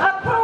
Approve.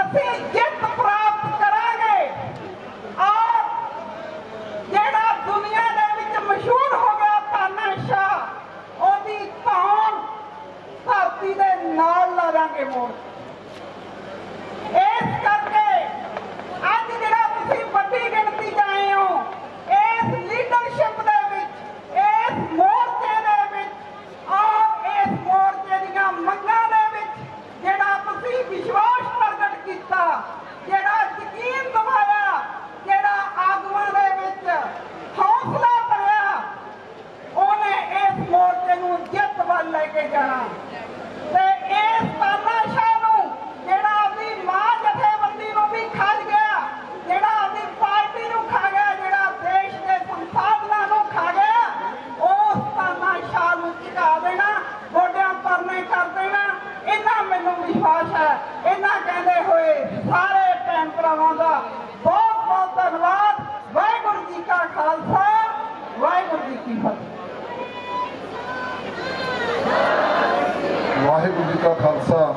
ਅਸੀਂ ਜਿੱਤ ਪ੍ਰਾਪਤ ਕਰਾਂਗੇ। ਔਰ ਜਿਹੜਾ ਦੁਨੀਆ ਦੇ ਵਿੱਚ ਮਸ਼ਹੂਰ ਹੋ ਗਿਆ ਤਾਨਾਸ਼ਾਹ, ਉਹਦੀ ਧੌਣ ਧਰਤੀ ਦੇ ਨਾਲ ਲਾਵਾਂਗੇ ਮੋੜ। ਇਸ ਕਰਕੇ ਅੱਜ ਜਿਹੜਾ ਤੁਸੀਂ ਵੱਡੀ ਗਿਣਤੀ ਜਾਏ ਹੋ, ਇਸ ਲੀਡਰਸ਼ਿਪ ਦੇ ਵਿੱਚ, ਇਸ ਮੋਰਚੇ ਦੇ ਵਿੱਚ, ਔਰ ਇਸ ਮੋਰਚੇ ਦੀਆਂ ਮੰਗਾਂ ਦੇ ਵਿੱਚ ਜਿਹੜਾ ਤੁਸੀਂ ਵਿਸ਼ਵਾਸ ਜਿਹੜਾ ਯਕੀਨ ਦਿਵਾਇਆ, ਜਿਹੜਾ ਆਗੂਆਂ ਦੇ ਵਿੱਚ ਹੌਸਲਾ ਭਰਿਆ, ਉਹਨੇ ਇਸ ਮੋਰਚੇ ਨੂੰ ਜਿੱਤ ਵੱਲ ਲੈ ਕੇ ਜਾਣਾ। ਤੇ ਇਸ ਤਾਨਾਸ਼ਾਹ ਨੂੰ ਜਿਹੜਾ ਆਪਣੀ ਮਾਂ ਜਥੇਬੰਦੀ ਨੂੰ ਵੀ ਖਾ ਗਿਆ, ਜਿਹੜਾ ਆਪਣੀ ਪਾਰਟੀ ਨੂੰ ਖਾ ਗਿਆ, ਜਿਹੜਾ ਦੇਸ਼ ਦੇ ਸੰਸਾਧਨਾਂ ਨੂੰ ਖਾ ਗਿਆ, ਉਸ ਤਾਨਾਸ਼ਾਹ ਨੂੰ ਚਿਕਾ ਦੇਣਾ, ਗੋਡਿਆਂ ਪਰਨੇ ਕਰ ਦੇਣਾ ਇਹਨਾਂ ਮੈਨੂੰ ਵਿਸ਼ਵਾਸ ਹੈ। ਭਰਾਵਾਂ ਦਾ ਬਹੁਤ ਬਹੁਤ ਧੰਨਵਾਦ। ਵਾਹਿਗੁਰੂ ਜੀ ਕਾ ਖਾਲਸਾ, ਵਾਹਿਗੁਰੂ ਜੀ ਕੀ ਫਤਿਹ। ਵਾਹਿਗੁਰੂ ਜੀ ਕਾ ਖਾਲਸਾ।